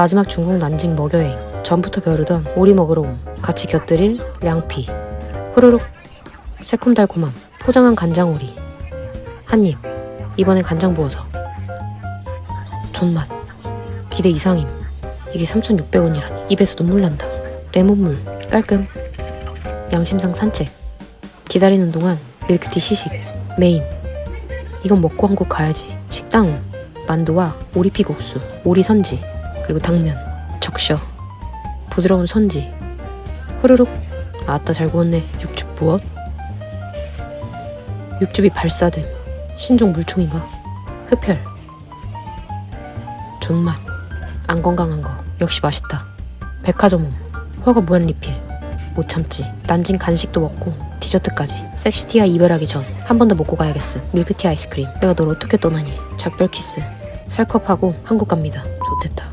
마지막 중국 난징 먹여행. 전부터 벼르던 오리 먹으러 옴. 같이 곁들일 량피. 후루룩 새콤달콤함. 포장한 간장오리. 한 입. 이번엔 간장 부어서. 존맛. 기대 이상임. 이게 3,600원이라니. 입에서 눈물 난다. 레몬물. 깔끔. 양심상 산책. 기다리는 동안 밀크티 시식. 메인. 이건 먹고 한국 가야지. 식당은 만두와 오리피국수. 오리 선지 그리고 당면 적셔 부드러운 선지. 후루룩 아따 잘 구웠네. 육즙 부엇 육즙이 발사됨. 신종 물총인가? 흡혈. 존맛. 안 건강한 거. 역시 맛있다. 백화점홈 허가 무한 리필. 못 참지. 난징 간식도 먹고 디저트까지. 섹시티아 이별하기 전 한 번 더 먹고 가야겠음. 밀크티 아이스크림. 내가 널 어떻게 떠나니? 작별 키스. 살컵하고 한국 갑니다. 좋댔다